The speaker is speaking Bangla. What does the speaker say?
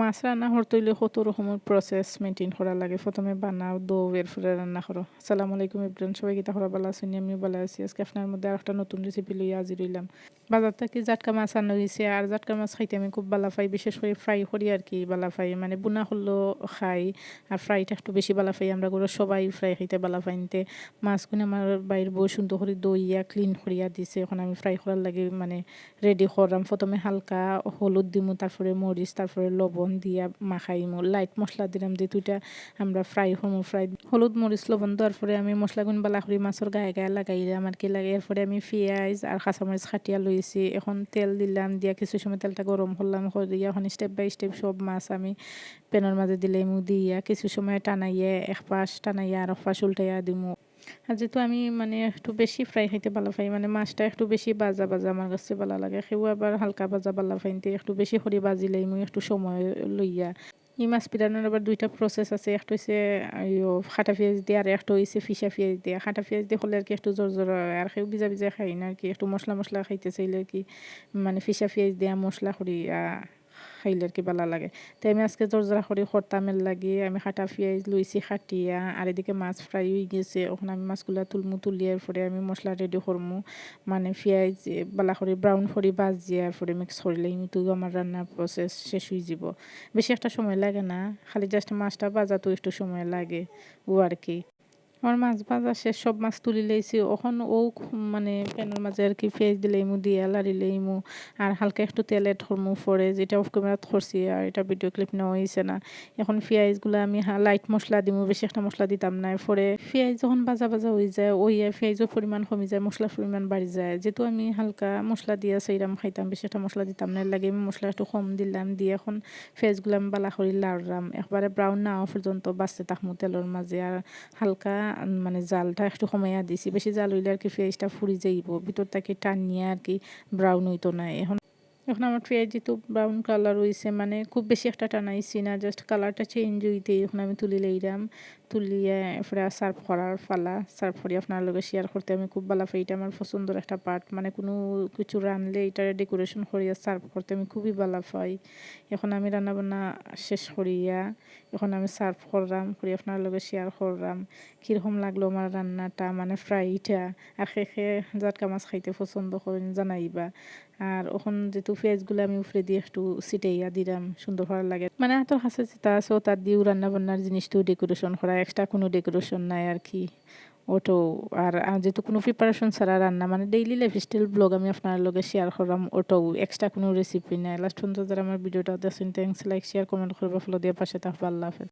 মাছ রান্না করতে হইলে কত রকমের প্রসেস মেনটেন করা লাগে? প্রথমে বানাও, দো, এরপরে রান্না করো। আসসালামু আলাইকুম ইব্রান সবাই গীতা করা ভালো আছেন? আমিও ভালো আছি। আজকে আপনার মধ্যে আর একটা নতুন রেসিপি লইয়া হাজির হইলাম। বাজার থেকে জাটকা মাছ আনা হয়েছে আর জাটকা মাছ খাইতে আমি খুব বালা পাই বিশেষ করে ফ্রাই করি আর কি ভালো পাই মানে বুনা হলেও খাই, আর ফ্রাইটা একটু বেশি ভালো পাই আমরা করে সবাই ফ্রাই খাইতে ভালো পাইনতে মাছগুলো আমার বাইর বউ সুন্দর করে দইয়া ক্লিন করিয়া দিছে। এখন আমি ফ্রাই করার লাগে মানে রেডি করলাম প্রথমে হালকা হলুদ দিমু, তারপরে মরিচ, তারপরে লবণ। লবণ দিয়া মাখাইমু লাইট মশলা দিলাম যে দুইটা আমরা ফ্রাই হমু ফ্রাই হলুদ মরিচ, লবণ দেওয়ার পরে আমি মশলাগুন বালা করি মাছের গায়ে গায়ে লাগাইলাম আর কি লাগে এরপরে আমি পেঁয়াজ আর কাঁচামরিচ খাটিয়া লইছি। এখন তেল দিলাম দিয়া কিছু সময় তেলটা গরম করলাম, করিয়া এখন স্টেপ বাই স্টেপ সব মাছ আমি পেনের মাঝে দিলাইমু দিয়া। কিছু সময় টানাইয়া এক পাশ টানাইয়া আর এক পাশ উল্টাইয়া দিমু। যেহেতু আমি মানে একটু বেশি ফ্রাই খাইতে ভালো পাই মানে মাছটা একটু বেশি বাজা বাজা আমার কাছে ভালো লাগে, সেও আবার হালকা বাজা ভালো পাইতে একটু বেশি করে বাজিলে মই একটু সময় লইয়া। ই মাছ পিরানোর আবার দুইটা প্রসেস আছে, একটা হচ্ছে খাটা পেঁয়াজ দিয়ে আর একটা হয়েছে ফিসা পেঁয়াজ দিয়ে। খাটা পেঁয়াজ দিয়ে হলে আর কি একটু জোর জোর, আর কেউ ভিজা ভিজা খাই না আর কি, একটু মশলা মশলা খাইতে চাইলে আর কি মানে ফিসা পেঁয়াজ দেওয়া মশলা করি খাইলে আর কি ভালো লাগে। তাই আমি আজকে জোরজোরা করে খরতামের লাগে, আমি খাটা পেঁয়াজ লইছি খাটিয়া, আর এদিকে মাছ ফ্রাই হয়ে গেছে। ওখানে আমি মাছগুলো তুলমু, তুলিয়ার পরে আমি মশলা রেডি করমু। মানে পেঁয়াজ বালা করে ব্রাউন করে বাজিয়ার পরে মিক্স করলে কিন্তু আমার রান্নার প্রসেস শেষ হয়ে যাব। বেশি একটা সময় লাগে না, খালি জাস্ট মাছটা বাজাতেও একটু সময় লাগে। ও আর কি। আমার মাছ ভাজা শেষ, সব মাছ তুলি লইছি ওখন ও মানে প্যানের মাঝে আর কি পেঁয়াজ দিলে ইমু, দিয়ে লাড়িলে ইমু, আর হালকা একটু তেলে ধরমু পরে, যেটা অফ ক্যামেরা করছি আর এটা ভিডিও ক্লিপ নেওয়া হয়েছে না। এখন পেঁয়াজগুলো আমি লাইট মশলা দিমু, বেশি একটা মশলা দিতাম না পরে। পেঁয়াজ যখন বাজা বাজা হয়ে যায়, ওই পেঁয়াজের পরিমাণ কমে যায়, মশলার পরিমাণ বাড়ি যায়। যেহেতু আমি হালকা মশলা দিয়ে সেইরাম খাইতাম, বেশি একটা মশলা দিতাম না লাগে আমি মশলা একটু কম দিলাম, দিয়ে এখন পেঁয়াজগুলো আমি বালা করি লাড়লাম একবারে ব্রাউন না পর্যন্ত বাঁচতে থাকমু তেলের মাঝে, আর হালকা মানে জালটা একটু কমাইয়া দিছি। বেশি জাল হইলে আর কি ফেসটা ফুরি যাইব। ভিতর থেকে টানিয়ে আর কি ব্রাউন হইতো না। এখন এখন আমার পেঁয়াজ যেহেতু ব্রাউন কালার হয়েছে মানে খুব বেশি একটা টানাইছি না জাস্ট কালারটা চেঞ্জ হইতে এখন আমি তুলি লইলাম তুলিয়ে এরপরে সার্ভ করার ফালা সার্ভ করি আপনার লগে শেয়ার করতে আমি খুব ভালো পাই। এটা আমার পছন্দের একটা পার্ট মানে কোনো কিছু রানলে এটা ডেকোরেশন করিয়া সার্ভ করতে আমি খুবই ভালো পাই। এখন আমি রান্নাবান্না শেষ করিয়া, এখন আমি সার্ভ করলাম, করি আপনার লগে শেয়ার করলাম। কীরকম লাগল আমার রান্নাটা মানে ফ্রাইটা আর খে খে জাটকা মাছ খাইতে পছন্দ করেন জানাইবা। আর ওখান যেহেতু পেঁয়াজগুলো আমি উফরে দিয়ে একটু সিটাইয়া দিলাম, সুন্দর ভালো লাগে। মানে এত হাসে চিতা আছে তার দিয়েও রান্না বান্নার জিনিসটাও ডেকোরেশন করা এক্সট্রা কোনো ডেকোরেশন নাই আর কি। ওটো, আর যেহেতু কোনো প্রিপারেশন ছাড়া রান্না মানে ডেইলি লাইফ স্টাইল ব্লগ আমি আপনার লগে শেয়ার করলাম ওটাও এক্সট্রা কোনো রেসিপি নাই। লাস্ট পর্যন্ত যারা আমার ভিডিওটা দেখছেন থ্যাংকস লাইক শেয়ার কমেন্ট করব ফলো দিয়ে পাশে তাহলে আল্লাহ হাফেজ।